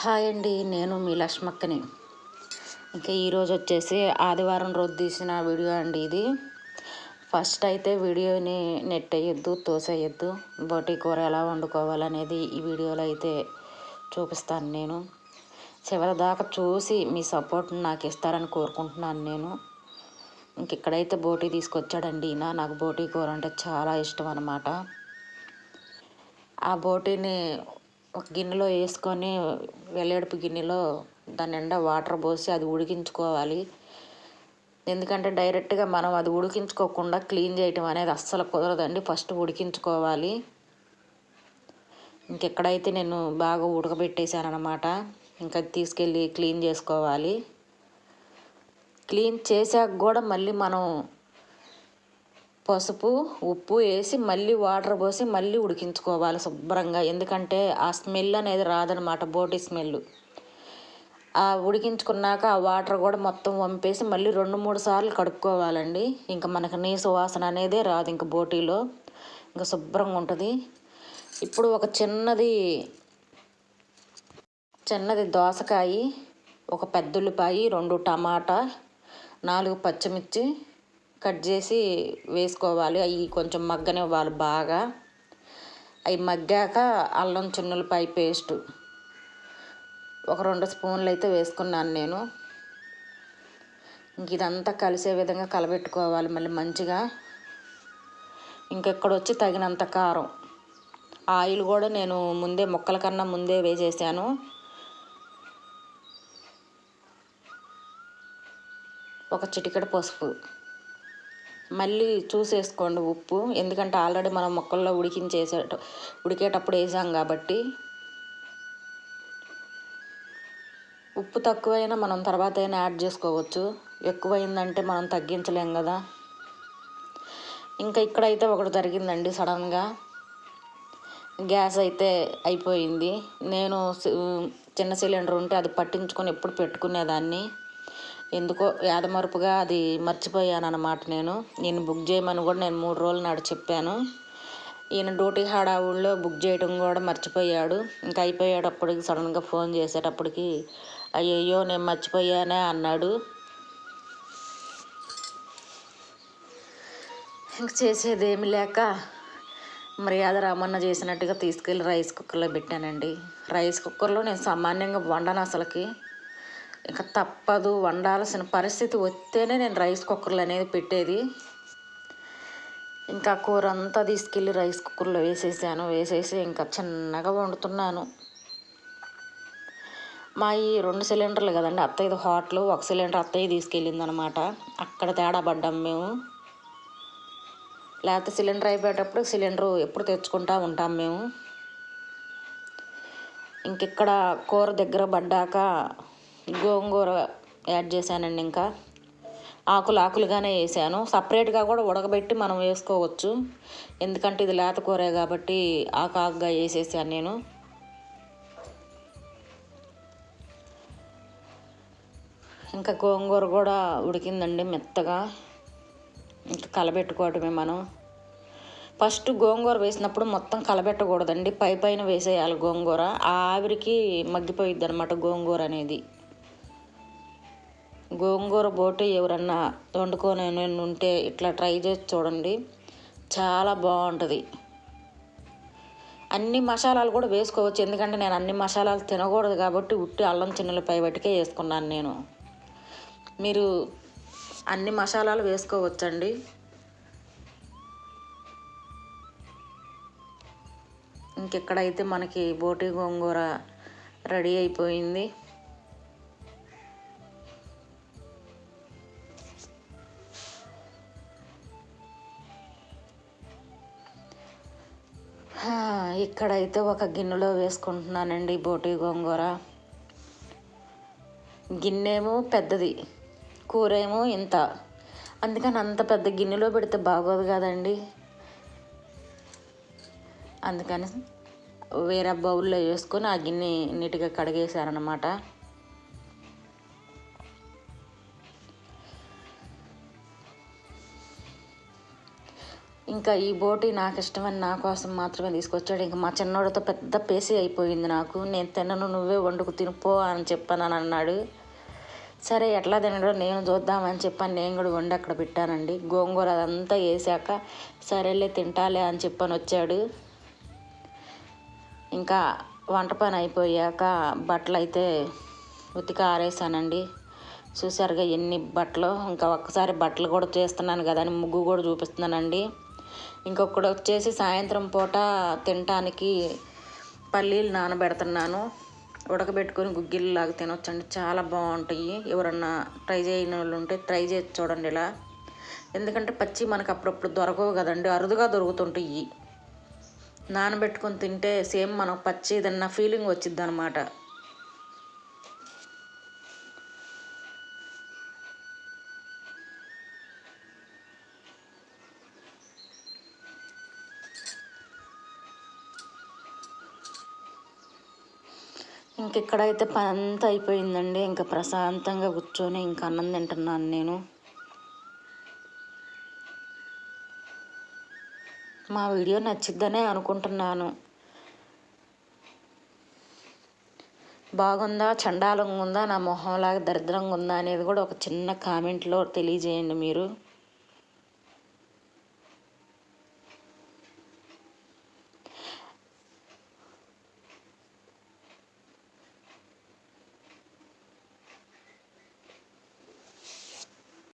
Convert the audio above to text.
Hi అండి నేను మీ లక్ష్మక్కని. ఇంకా ఈరోజు వచ్చేసి ఆదివారం రోజు తీసిన వీడియో అండి ఇది. ఫస్ట్ అయితే వీడియోని నెట్ వేయద్దు తోసేయొద్దు. బోటి కూర ఎలా వండుకోవాలనేది ఈ వీడియోలో అయితే చూపిస్తాను నేను. చివరి దాకా చూసి మీ సపోర్ట్ నాకు ఇస్తారని కోరుకుంటున్నాను నేను. ఇంక ఇక్కడైతే బోటీ తీసుకొచ్చాడండి ఈయన. నాకు బోటీ కూర అంటే చాలా ఇష్టం అనమాట ఆ బోటీని ఒక గిన్నెలో వేసుకొని వెల్లడుపు గిన్నెలో దాని నిండా వాటర్ పోసి అది ఉడికించుకోవాలి. ఎందుకంటే డైరెక్ట్గా మనం అది ఉడికించుకోకుండా క్లీన్ చేయటం అనేది అస్సలు కుదరదండి. ఫస్ట్ ఉడికించుకోవాలి. ఇంకెక్కడైతే నేను బాగా ఉడకబెట్టేశాను అనమాట ఇంకా తీసుకెళ్ళి క్లీన్ చేసుకోవాలి. క్లీన్ చేశాక కూడా మళ్ళీ మనం పసుపు ఉప్పు వేసి మళ్ళీ వాటర్ పోసి మళ్ళీ ఉడికించుకోవాలి శుభ్రంగా. ఎందుకంటే ఆ స్మెల్ అనేది రాదనమాట బోటి స్మెల్. ఆ ఉడికించుకున్నాక ఆ వాటర్ కూడా మొత్తం వంపేసి మళ్ళీ రెండు మూడు సార్లు కడుక్కోవాలండి. ఇంకా మనకు నీసు వాసన అనేదే రాదు ఇంకా బోటీలో. ఇంకా శుభ్రంగా ఉంటుంది. ఇప్పుడు ఒక చిన్నది చిన్నది దోసకాయ ఒక పెద్ద ఉల్లిపాయ రెండు టమాటా నాలుగు పచ్చిమిర్చి కట్ చేసి వేసుకోవాలి. అవి కొంచెం మగ్గనివ్వాలి బాగా. అవి మగ్గాక అల్లం చిన్నులపాయ పేస్ట్. ఒక రెండు స్పూన్లు అయితే వేసుకున్నాను నేను. ఇంక ఇదంతా కలిసే విధంగా కలబెట్టుకోవాలి మళ్ళీ మంచిగా. ఇంకెక్కడ వచ్చి తగినంత కారం. ఆయిల్ కూడా నేను ముందే ముక్కల కన్నా ముందే వేసేసాను. ఒక చిటికెడ పసుపు. మళ్ళీ చూసేసుకోండి ఉప్పు. ఎందుకంటే ఆల్రెడీ మనం మొక్కల్లో ఉడికించేసే ఉడికేటప్పుడు వేసాం కాబట్టి. ఉప్పు తక్కువైనా మనం తర్వాత అయినా యాడ్ చేసుకోవచ్చు. ఎక్కువైందంటే మనం తగ్గించలేం కదా. ఇంకా ఇక్కడైతే ఒకటి జరిగిందండి సడన్గా. గ్యాస్ అయితే అయిపోయింది. నేను చిన్న సిలిండర్ ఉంటే అది పట్టించుకొని ఎప్పుడు పెట్టుకునేదాన్ని. ఎందుకో యాదమరుపుగా అది మర్చిపోయాను అనమాట నేను. నేను బుక్ చేయమని కూడా నేను మూడు రోజులు నాడు చెప్పాను. ఈయన డ్యూటీ హడావుల్లో బుక్ చేయడం కూడా మర్చిపోయాడు. ఇంకా అయిపోయేటప్పటికి సడన్గా ఫోన్ చేసేటప్పటికి అయ్యయ్యో నేను మర్చిపోయానే అన్నాడు. ఇంక చేసేది ఏమి లేక మర్యాద రామన్న చేసినట్టుగా తీసుకెళ్ళి రైస్ కుక్కర్లో పెట్టానండి. రైస్ కుక్కర్లో నేను సామాన్యంగా వండను అసలుకి. ఇక తప్పదు వండాల్సిన పరిస్థితి వస్తేనే నేను రైస్ కుక్కర్లు అనేది పెట్టేది. ఇంకా కూర అంతా తీసుకెళ్ళి రైస్ కుక్కర్లో వేసేసాను. వేసేసి ఇంకా చిన్నగా వండుతున్నాను. మా ఈ రెండు సిలిండర్లు కదండి అత్తయ్యది హోటల్ ఒక సిలిండర్ అత్తయ్య తీసుకెళ్ళిందనమాట. అక్కడ తేడా పడ్డాం మేము. లేకపోతే సిలిండర్ అయిపోయేటప్పుడు సిలిండర్ ఎప్పుడు తెచ్చుకుంటా ఉంటాం మేము. ఇంకిక్కడ కూర దగ్గర పడ్డాక గోంగూర యాడ్ చేశానండి ఇంకా. ఆకులు ఆకులుగానే వేసాను. సపరేట్గా కూడా ఉడకబెట్టి మనం వేసుకోవచ్చు. ఎందుకంటే ఇది లేత కూరే కాబట్టి ఆకు ఆకుగా వేసేసాను నేను. ఇంకా గోంగూర కూడా ఉడికిందండి మెత్తగా. ఇంకా కలబెట్టుకోవటమే మనం. ఫస్ట్ గోంగూర వేసినప్పుడు మొత్తం కలబెట్టకూడదండి. పై పైన వేసేయాలి గోంగూర. ఆ ఆవిరికి మగ్గిపోయిద్ది అనమాట గోంగూర అనేది. గోంగూర బోటి ఎవరన్నా వండుకొని ఉంటే ఇట్లా ట్రై చేసి చూడండి. చాలా బాగుంటుంది. అన్ని మసాలాలు కూడా వేసుకోవచ్చు. ఎందుకంటే నేను అన్ని మసాలాలు తినకూడదు కాబట్టి ఉట్టి అల్లం చిన్నలపై బట్టికే వేసుకున్నాను నేను. మీరు అన్ని మసాలాలు వేసుకోవచ్చండి. ఇంకెక్కడైతే మనకి బోటి గోంగూర రెడీ అయిపోయింది. ఇక్కడైతే ఒక గిన్నెలో వేసుకుంటున్నానండి బోటి గోంగూర. గిన్నెమో పెద్దది కూర ఏమో ఇంత. అందుకని అంత పెద్ద గిన్నెలో పెడితే బాగోదు కదండి. అందుకని వేరే బౌల్లో వేసుకొని ఆ గిన్నె నీట్గా కడిగేశారనమాట ఇంకా ఈ బోటి నాకు ఇష్టమని నా కోసం మాత్రమే తీసుకొచ్చాడు. ఇంకా మా చిన్నోడితో పెద్ద పేసి అయిపోయింది నాకు. నేను తినను నువ్వే వండుకు తినిపో అని చెప్పాను అని అన్నాడు. సరే ఎట్లా తినడో నేను చూద్దామని చెప్పాను నేను కూడా వండి అక్కడ పెట్టానండి. గోంగూర అదంతా వేసాక సరేలే తింటాలే అని చెప్పని వచ్చాడు. ఇంకా వంట పని అయిపోయాక బట్టలు అయితే ఉతికి ఆరేసానండి. చూసారుగా ఎన్ని బట్టలు. ఇంకా ఒక్కసారి బట్టలు కూడా చేస్తున్నాను కదా అని ముగ్గు కూడా చూపిస్తున్నానండి. ఇంకొకటి వచ్చేసి సాయంత్రం పూట తినటానికి పల్లీలు నానబెడుతున్నాను. ఉడకబెట్టుకొని గుగ్గిళ్ళలాగా తినొచ్చండి. చాలా బాగుంటాయి. ఎవరన్నా ట్రై చేయని వాళ్ళు ఉంటే ట్రై చేసి చూడండి ఇలా. ఎందుకంటే పచ్చి మనకు అప్పుడప్పుడు దొరకవు కదండి. అరుదుగా దొరుకుతుంటాయి. నానబెట్టుకొని తింటే సేమ్ మనకు పచ్చి తిన్న ఫీలింగ్ వచ్చిద్ది అనమాట ఇంకెక్కడైతే పని అంతా అయిపోయిందండి ఇంకా ప్రశాంతంగా కూర్చొని ఇంకా అన్నం తింటున్నాను నేను. మా వీడియో నచ్చిద్దనే అనుకుంటున్నాను. బాగుందా? చండాలంగా ఉందా నా మొహంలాగా దరిద్రంగా ఉందా అనేది కూడా ఒక చిన్న కామెంట్లో తెలియజేయండి మీరు.